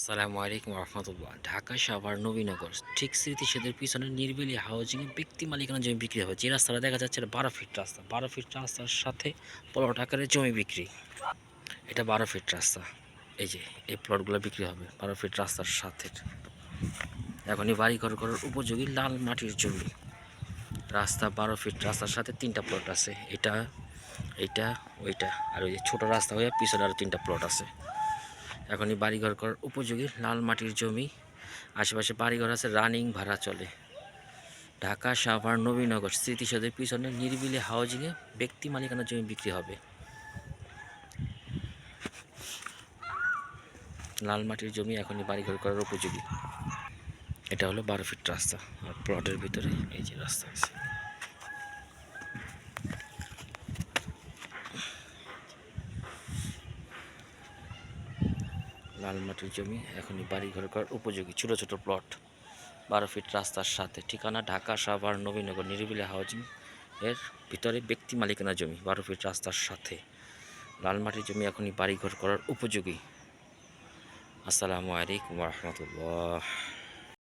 আসসালামু আলাইকুম রহমতুল্লাহ। ঢাকা সাভার নবীনগর। ঠিক স্মৃতিসেদের পিছনে নির্বিলি হাউজিংয়ে ব্যক্তি মালিকানা জমি বিক্রি হবে যে রাস্তাটা দেখা যাচ্ছে এটা বারো ফিট রাস্তা। বারো ফিট রাস্তার সাথে প্লট আকারে জমি বিক্রি। এটা বারো ফিট রাস্তা। এই যে, এই প্লটগুলো বিক্রি হবে বারো ফিট রাস্তার সাথে। এখনই বাড়ি ঘর করার উপযোগী লাল মাটির জমি। রাস্তা বারো ফিট রাস্তার সাথে তিনটা প্লট আছে। এটা এইটা ওইটা। আর ওই যে ছোটো রাস্তা হয়ে পিছনে আরও তিনটা প্লট আছে। এখনই বাড়িঘর করার উপযোগী লাল মাটির জমি। আশেপাশে বাড়িঘর আছে, রানিং ভাড়া চলে। ঢাকা, সাভার, নবীনগর স্মৃতিসৌধের পিছনে নিরিবিলি হাউজিংয়ে ব্যক্তি মালিকানা জমি বিক্রি হবে। লাল মাটির জমি এখনই বাড়িঘর করার উপযোগী। এটা হলো বারো ফিট রাস্তা, আর প্লটের ভিতরে এই যে রাস্তা আছে। লাল মাটির জমি, এখনই বাড়ি ঘর করার উপযোগী ছোট ছোট প্লট। বারো ফিট রাস্তার সাথে ঠিকানা ঢাকা, সাভার, নবীনগর, নিরিবিলি হাউজিং এর ভিতরে ব্যক্তি মালিকানা জমি, বারো ফিট রাস্তার সাথে। লাল মাটির জমি এখনই বাড়ি ঘর করার উপযোগী। আসসালামু আলাইকুম রহমতুল্লাহ।